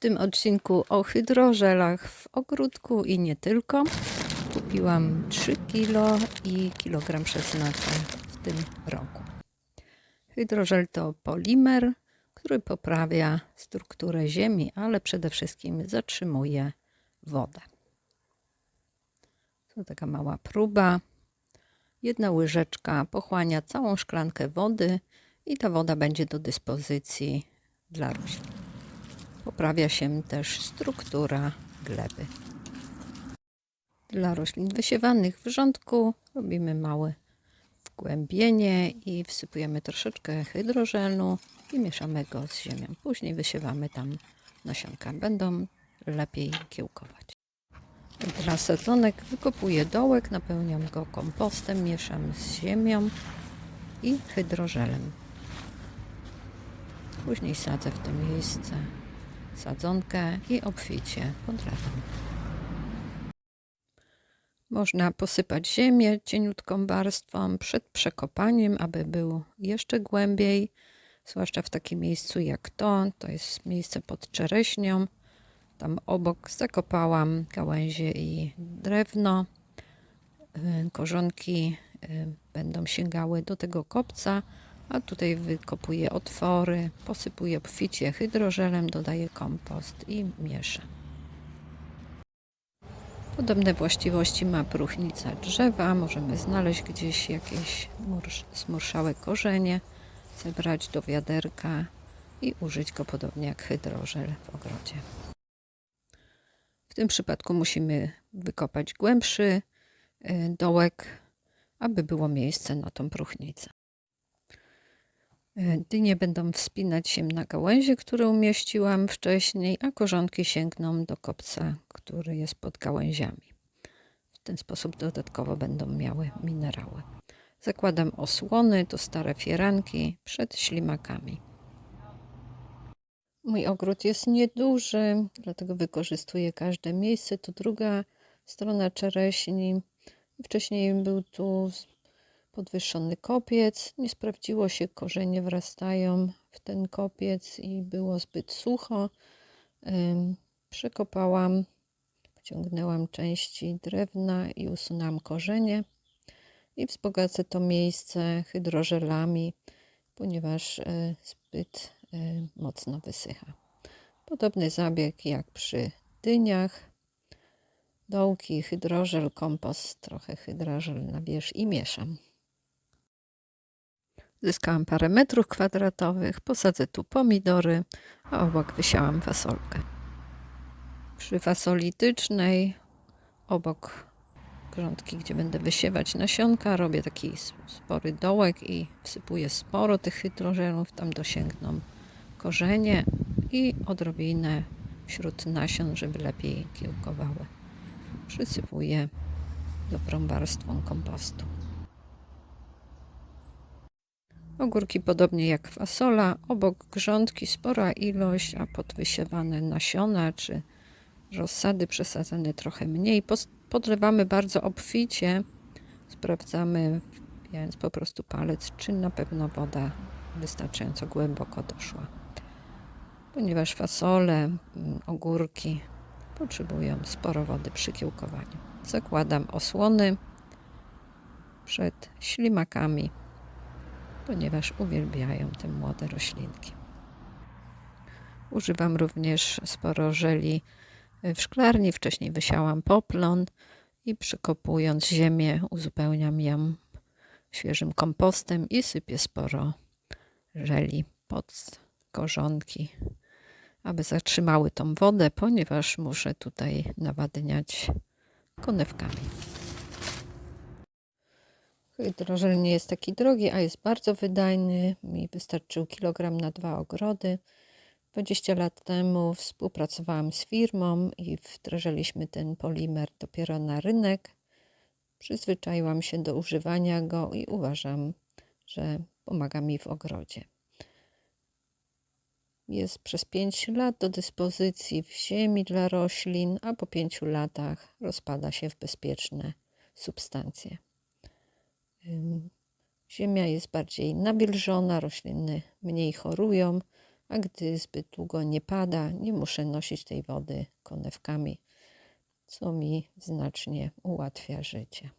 tym odcinku o hydrożelach w ogródku i nie tylko. Kupiłam 3 kilo i kilogram przeznacza w tym roku. Hydrożel to polimer, który poprawia strukturę ziemi, ale przede wszystkim zatrzymuje wodę. To taka mała próba. Jedna łyżeczka pochłania całą szklankę wody i ta woda będzie do dyspozycji dla roślin. Poprawia się też struktura gleby. Dla roślin wysiewanych w rządku robimy małe wgłębienie i wsypujemy troszeczkę hydrożelu i mieszamy go z ziemią. Później wysiewamy tam nasionka. Będą lepiej kiełkować. Dla sadzonek wykopuję dołek, napełniam go kompostem, mieszam z ziemią i hydrożelem. Później sadzę w to miejsce sadzonkę i obficie podrabiam. Można posypać ziemię cieniutką warstwą przed przekopaniem, aby był jeszcze głębiej, zwłaszcza w takim miejscu jak to. To jest miejsce pod czereśnią. Tam obok zakopałam gałęzie i drewno. Y, Korzonki y, będą sięgały do tego kopca, a tutaj wykopuję otwory, posypuję obficie hydrożelem, dodaję kompost i mieszam. Podobne właściwości ma próchnica drzewa. Możemy znaleźć gdzieś jakieś mursz- zmurszałe korzenie, zebrać do wiaderka i użyć go podobnie jak hydrożel w ogrodzie. W tym przypadku musimy wykopać głębszy y, dołek, aby było miejsce na tą próchnicę. Dynie będą wspinać się na gałęzie, które umieściłam wcześniej, a korzonki sięgną do kopca, który jest pod gałęziami. W ten sposób dodatkowo będą miały minerały. Zakładam osłony, to stare fieranki przed ślimakami. Mój ogród jest nieduży, dlatego wykorzystuję każde miejsce. Tu druga strona czereśni. Wcześniej był tu podwyższony kopiec. Nie sprawdziło się, korzenie wrastają w ten kopiec i było zbyt sucho. Przekopałam, pociągnęłam części drewna i usunęłam korzenie. I wzbogacę to miejsce hydrożelami, ponieważ e, zbyt e, mocno wysycha. Podobny zabieg jak przy dyniach. Dołki, hydrożel, kompost, trochę hydrożel na wierzch i mieszam. Zyskałam parę metrów kwadratowych, posadzę tu pomidory, a obok wysiałam fasolkę. Przy fasoli tycznej, obok grządki, gdzie będę wysiewać nasionka, robię taki spory dołek i wsypuję sporo tych hydrożelów, tam dosięgną korzenie i odrobinę wśród nasion, żeby lepiej kiełkowały. Przysypuję dobrą warstwą kompostu. Ogórki podobnie jak fasola, obok grządki spora ilość, a podwysiewane nasiona czy rozsady przesadzane trochę mniej. Podlewamy bardzo obficie. Sprawdzamy, wbijając po prostu palec, czy na pewno woda wystarczająco głęboko doszła. Ponieważ fasole, mm, ogórki potrzebują sporo wody przy kiełkowaniu. Zakładam osłony przed ślimakami, ponieważ uwielbiają te młode roślinki. Używam również sporo żeli w szklarni. Wcześniej wysiałam poplon i przykopując ziemię uzupełniam ją świeżym kompostem i sypię sporo żeli pod korzonki, aby zatrzymały tą wodę, ponieważ muszę tutaj nawadniać konewkami. Hydrożel nie jest taki drogi, a jest bardzo wydajny. Mi wystarczył kilogram na dwa ogrody. 20 lat temu współpracowałam z firmą i wdrożyliśmy ten polimer dopiero na rynek. Przyzwyczaiłam się do używania go i uważam, że pomaga mi w ogrodzie. Jest przez 5 lat do dyspozycji w ziemi dla roślin, a po 5 latach rozpada się w bezpieczne substancje. Ziemia jest bardziej nawilżona, rośliny mniej chorują, a gdy zbyt długo nie pada, nie muszę nosić tej wody konewkami, co mi znacznie ułatwia życie.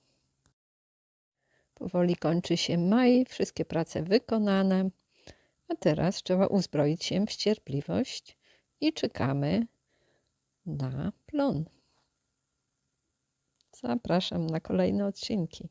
Powoli kończy się maj, wszystkie prace wykonane, a teraz trzeba uzbroić się w cierpliwość i czekamy na plon. Zapraszam na kolejne odcinki.